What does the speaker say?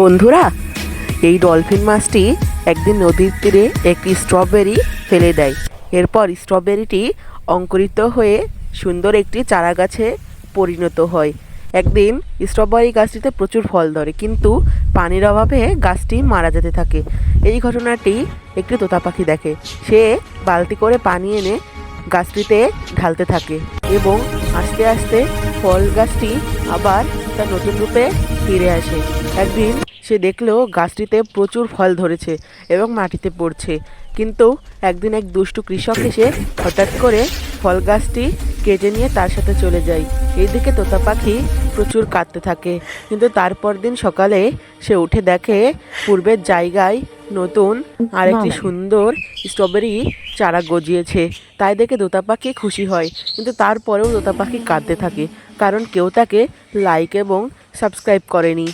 বন্ধুরা, এই ডলফিন মাছটি একদিন নদীর তীরে একটি স্ট্রবেরি ফেলে দেয়। এরপর স্ট্রবেরিটি অঙ্কুরিত হয়ে সুন্দর একটি চারা গাছে পরিণত হয়। একদিন স্ট্রবেরি গাছটিতে প্রচুর ফল ধরে, কিন্তু পানির অভাবে গাছটি মারা যেতে থাকে। এই ঘটনাটি একটি তোতা পাখি দেখে। সে বালতি করে পানি এনে গাছটিতে ঢালতে থাকে এবং আস্তে আস্তে ফল গাছটি আবার তার নতুন রূপে ফিরে আসে। একদিন সে দেখল গাছটিতে প্রচুর ফল ধরেছে এবং মাটিতে পড়ছে। কিন্তু একদিন এক দুষ্টু কৃষক এসে হঠাৎ করে ফল গাছটি কেটে নিয়ে তার সাথে চলে যায়। এইদিকে তোতা পাখি প্রচুর কাঁদতে থাকে। কিন্তু তারপর দিন সকালে সে উঠে দেখে পূর্বের জায়গায় নতুন আরেকটি সুন্দর স্ট্রবেরি চারা গজিয়েছে। তাই দেখে দোতা পাখি খুশি হয়। কিন্তু তারপরেও দোতা পাখি কাঁদতে থাকে? কারণ কেউ তাকে লাইক এবং সাবস্ক্রাইব করেনি।